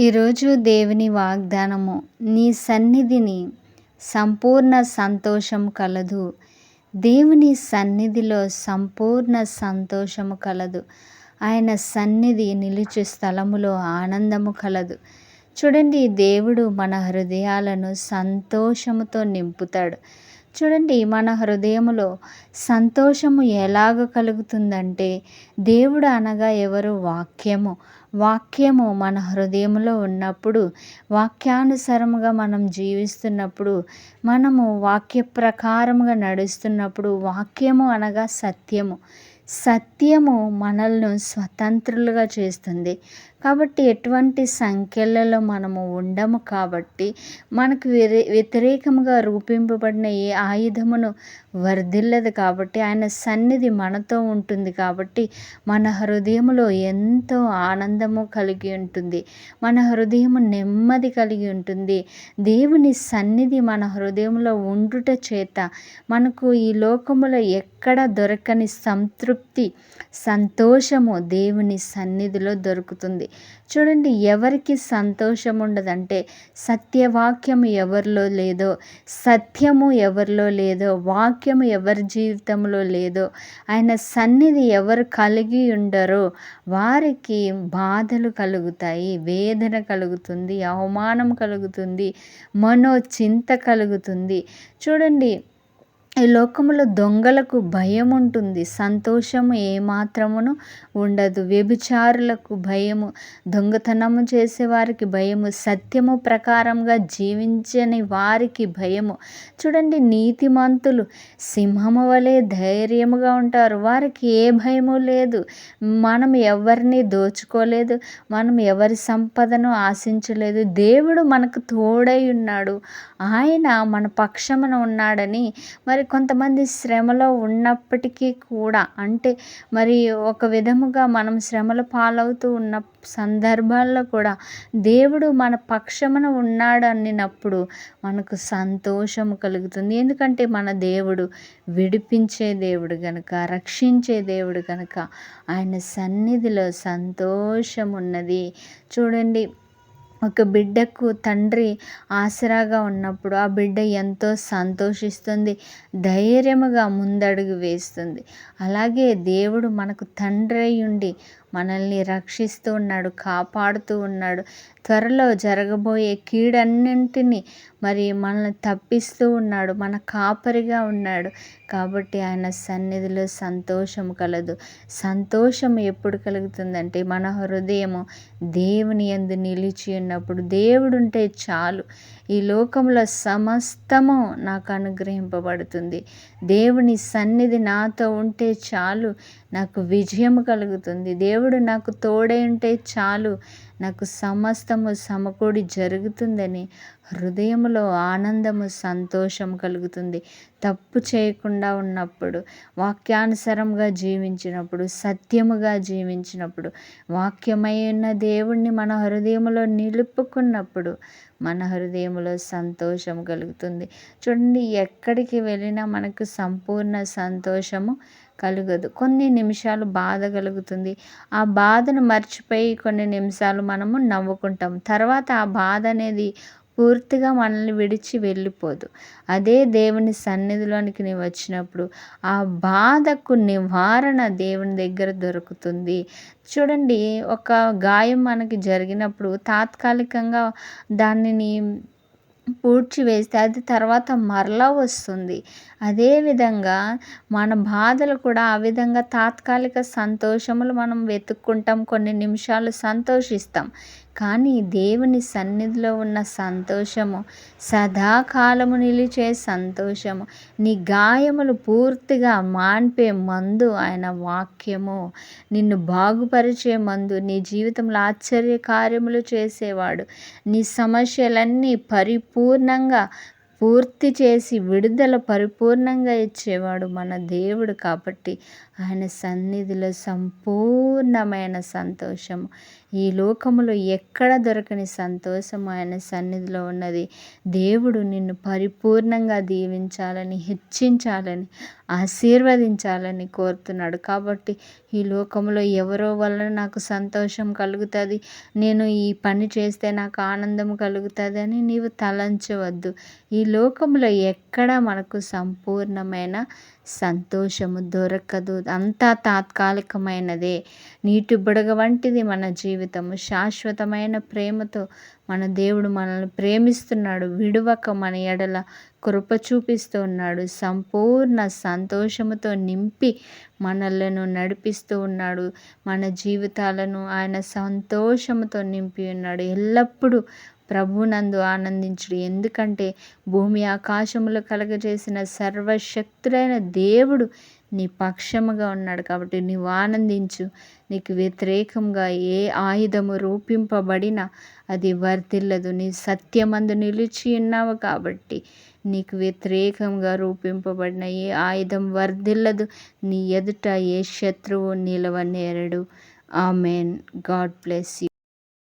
ఈరోజు దేవుని వాగ్దానము నీ సన్నిధిని సంపూర్ణ సంతోషం కలదు. దేవుని సన్నిధిలో సంపూర్ణ సంతోషము కలదు. ఆయన సన్నిధి నిలుచు స్థలములో ఆనందము కలదు. చూడండి దేవుడు మన హృదయాలను సంతోషముతో నింపుతాడు. చూడండి మన హృదయములో సంతోషము ఎలాగ కలుగుతుందంటే దేవుడు అనగా ఎవరు? వాక్యము. వాక్యము మన హృదయంలో ఉన్నప్పుడు వాక్యానుసారముగా మనం జీవిస్తున్నప్పుడు మనము వాక్య ప్రకారముగా నడుస్తున్నప్పుడు వాక్యము అనగా సత్యము. సత్యము మనల్ని స్వతంత్రులుగా చేస్తుంది. కాబట్టి ఎటువంటి సంఖ్యలలో మనము ఉండము కాబట్టి మనకు వ్యతిరేకముగా రూపింపబడిన ఏ ఆయుధమును వర్ధిల్లదు కాబట్టి ఆయన సన్నిధి మనతో ఉంటుంది కాబట్టి మన హృదయంలో ఎంతో ఆనందము కలిగి ఉంటుంది. మన హృదయము నెమ్మది కలిగి ఉంటుంది. దేవుని సన్నిధి మన హృదయంలో ఉండుట చేత మనకు ఈ లోకములో ఎక్కడ దొరకని సంతృప్తి సంతోషము దేవుని సన్నిధిలో దొరుకుతుంది. చూడండి ఎవరికి సంతోషం ఉండదంటే సత్యవాక్యము ఎవరిలో లేదో సత్యము ఎవరిలో లేదో వాక్యము ఎవరి జీవితంలో లేదో ఆయన సన్నిధి ఎవరు కలిగి ఉండరో వారికి బాధలు కలుగుతాయి వేదన కలుగుతుంది అవమానం కలుగుతుంది మనో చింత కలుగుతుంది. చూడండి ఈ లోకములో దొంగలకు భయం ఉంటుంది సంతోషము ఏమాత్రమును ఉండదు. వ్యభిచారులకు భయము దొంగతనము చేసేవారికి భయము సత్యము ప్రకారంగా జీవించని వారికి భయము. చూడండి నీతిమంతులు సింహము వలె ధైర్యముగా ఉంటారు. వారికి ఏ భయము లేదు. మనం ఎవరిని దోచుకోలేదు. మనం ఎవరి సంపదను ఆశించలేదు. దేవుడు మనకు తోడై ఉన్నాడు. ఆయన మన పక్షమున ఉన్నాడని మరి మరి కొంతమంది శ్రమలో ఉన్నప్పటికీ కూడా అంటే మరి ఒక విధముగా మనం శ్రమల పాలవుతూ ఉన్న సందర్భాల్లో కూడా దేవుడు మన పక్షమున ఉన్నాడు అనినప్పుడు మనకు సంతోషం కలుగుతుంది. ఎందుకంటే మన దేవుడు విడిపించే దేవుడు గనుక రక్షించే దేవుడు గనుక ఆయన సన్నిధిలో సంతోషం ఉన్నది చూడండి ఒక బిడ్డకు తండ్రి ఆసరాగా ఉన్నప్పుడు ఆ బిడ్డ ఎంతో సంతోషిస్తుంది ధైర్యముగా ముందడుగు వేస్తుంది. అలాగే దేవుడు మనకు తండ్రి అయ్యుండి మనల్ని రక్షిస్తూ ఉన్నాడు కాపాడుతూ ఉన్నాడు. త్వరలో జరగబోయే కీడన్నింటినీ మరి మనల్ని తప్పిస్తూ ఉన్నాడు మన కాపరిగా ఉన్నాడు. కాబట్టి ఆయన సన్నిధిలో సంతోషం కలదు. సంతోషం ఎప్పుడు కలుగుతుందంటే మన హృదయము దేవుని ఎందు నిలిచి ఉన్నప్పుడు దేవుడు ఉంటే చాలు. ఈ లోకంలో సమస్తము నాకు అనుగ్రహింపబడుతుంది. దేవుని సన్నిధి నాతో ఉంటే చాలు. నాకు విజయం కలుగుతుంది. దేవుడు నాకు తోడై ఉంటే చాలు. నాకు సమస్తము సమకూడి జరుగుతుందని హృదయంలో ఆనందము సంతోషం కలుగుతుంది. తప్పు చేయకుండా ఉన్నప్పుడు వాక్యానుసరంగా జీవించినప్పుడు సత్యముగా జీవించినప్పుడు వాక్యమైన దేవుణ్ణి మన హృదయంలో నిలుపుకున్నప్పుడు మన హృదయంలో సంతోషం కలుగుతుంది. చూడండి ఎక్కడికి వెళ్ళినా మనకు సంపూర్ణ సంతోషము కలగదు. కొన్ని నిమిషాలు బాధ కలుగుతుంది. ఆ బాధను మర్చిపోయి కొన్ని నిమిషాలు మనము నవ్వుకుంటాం. తర్వాత ఆ బాధ అనేది పూర్తిగా మనల్ని విడిచి వెళ్ళిపోదు. అదే దేవుని సన్నిధిలోనికి నేను వచ్చినప్పుడు ఆ బాధకు నివారణ దేవుని దగ్గర దొరుకుతుంది. చూడండి ఒక గాయం మనకి జరిగినప్పుడు తాత్కాలికంగా దానిని పూడ్చివేస్తే అది తర్వాత మరలా వస్తుంది. అదేవిధంగా మన బాధలు కూడా ఆ విధంగా తాత్కాలిక సంతోషములు మనం వెతుక్కుంటాం. కొన్ని నిమిషాలు సంతోషిస్తాం. కానీ దేవుని సన్నిధిలో ఉన్న సంతోషము సదాకాలము నిలిచే సంతోషము నీ గాయములు పూర్తిగా మాన్పే మందు ఆయన వాక్యము. నిన్ను బాగుపరిచే మందు నీ జీవితంలో ఆశ్చర్య కార్యములు చేసేవాడు. నీ సమస్యలన్నీ పరిపూర్ణంగా పూర్తి చేసి విడుదల పరిపూర్ణంగా ఇచ్చేవాడు మన దేవుడు కాబట్టి ఆయన సన్నిధిలో సంపూర్ణమైన సంతోషము. ఈ లోకములో ఎక్కడ దొరకని సంతోషం ఆయన సన్నిధిలో ఉన్నది? దేవుడు నిన్ను పరిపూర్ణంగా దీవించాలని హెచ్చించాలని ఆశీర్వదించాలని కోరుతున్నాడు. కాబట్టి ఈ లోకంలో ఎవరో వలన నాకు సంతోషం కలుగుతుంది? నేను ఈ పని చేస్తే నాకు ఆనందం కలుగుతుంది అని నీవు తలంచవద్దు. ఈ లోకంలో ఎక్కడ మనకు సంపూర్ణమైన సంతోషము దొరకదు? అంతా తాత్కాలికమైనదే. నీటి బుడగ వంటిది మన జీవితము శాశ్వతమైన ప్రేమతో మన దేవుడు మనల్ని ప్రేమిస్తున్నాడు విడువక మన ఎడల కృప చూపిస్తూ ఉన్నాడు సంపూర్ణ సంతోషముతో నింపి మనలను నడిపిస్తూ ఉన్నాడు మన జీవితాలను ఆయన సంతోషముతో నింపి ఉన్నాడు. ఎల్లప్పుడూ ప్రభునందు ఆనందించుడు. ఎందుకంటే భూమి ఆకాశములు కలగజేసిన సర్వశక్తుడైన దేవుడు నీ పక్షముగా ఉన్నాడు కాబట్టి నీవు ఆనందించు. నీకు వ్యతిరేకంగా ఏ ఆయుధము రూపింపబడినా అది వర్తిల్లదు నీ సత్యమందు నిలిచి ఉన్నావు కాబట్టి నీకు వ్యతిరేకంగా రూపింపబడిన ఏ ఆయుధం వర్ధిల్లదు. నీ ఎదుట ఏ శత్రువు నిలవనేరడు. ఆమెన్. God bless you.